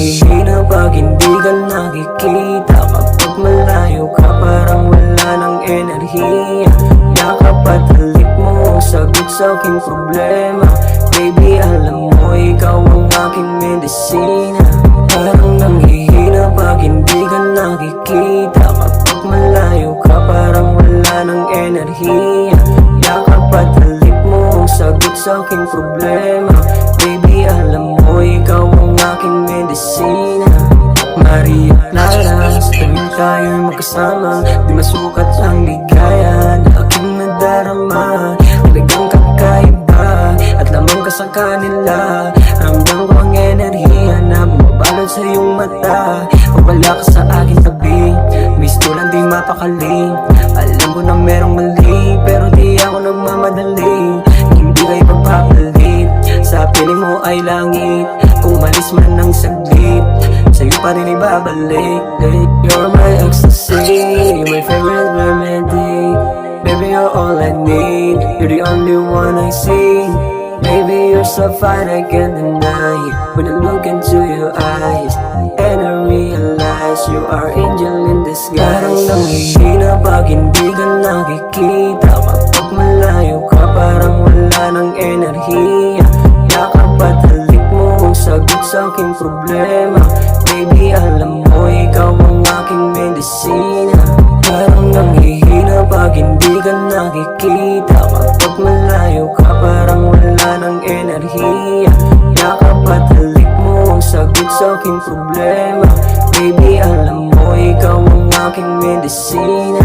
nanghihina pag hindi ka nakikita. Kapag malayo ka parang wala ng enerhiya. Yakap at halik mo, sagot sa aking problema. Baby alam mo, ikaw ang aking medisina. Parang nanghihina pag hindi ka nakikita. Kapag malayo ka parang wala ng enerhiya. Yakap at halik mo, sagot sa aking problema. Baby alam magkasama Di masukat ang ligaya na aking nadarama. Talagang kakaiba. At lamang ka sa kanila. Ramdam ko ang enerhiya na bumabalot sa iyong mata. Wala ka sa aking tabi. Miss ko lang di mapakali. Alam ko na merong mali Pero di ako nagmamadali. Hindi kayo pagpapalit Sa piling mo ay langit. Kung malis man ng saglit Sa'yo pa rin ibabalik. You're my ecstasy. My favorite remedy. Baby, you're all I need. You're the only one I see. Baby, you're so fine, I can't deny. When I look into your eyes And I realize you are angel in disguise. Parang nanghihina pag hindi ka nakikita. Kapag malayo ka, parang wala ng enerhiya sagot sa aking problema. Baby, alam mo, ikaw ang aking medisina. Parang nanghihina pag hindi ka nakikita. Kapag malayo ka, parang wala ng enerhiya. Yakap at halik mo, sagot sa aking problema. Baby, alam mo, ikaw ang aking medisina